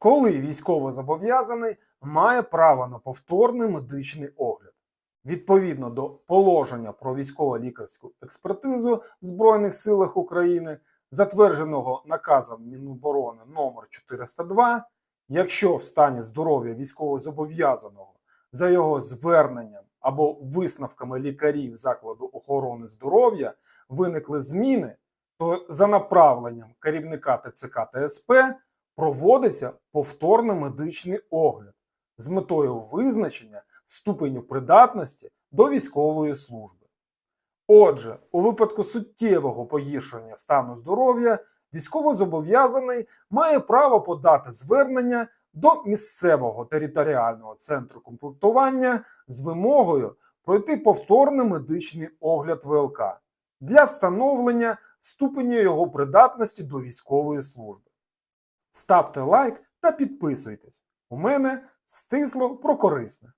Коли військовозобов'язаний має право на повторний медичний огляд. Відповідно до положення про військово-лікарську експертизу в Збройних силах України, затвердженого наказом Міноборони номер 402, якщо в стані здоров'я військовозобов'язаного за його зверненням або висновками лікарів закладу охорони здоров'я виникли зміни, то за направленням керівника ТЦК та СП проводиться повторний медичний огляд з метою визначення ступеню придатності до військової служби. Отже, у випадку суттєвого погіршення стану здоров'я військовозобов'язаний має право подати звернення до місцевого територіального центру комплектування з вимогою пройти повторний медичний огляд ВЛК для встановлення ступеня його придатності до військової служби. Ставте лайк та підписуйтесь. У мене стисло про корисне.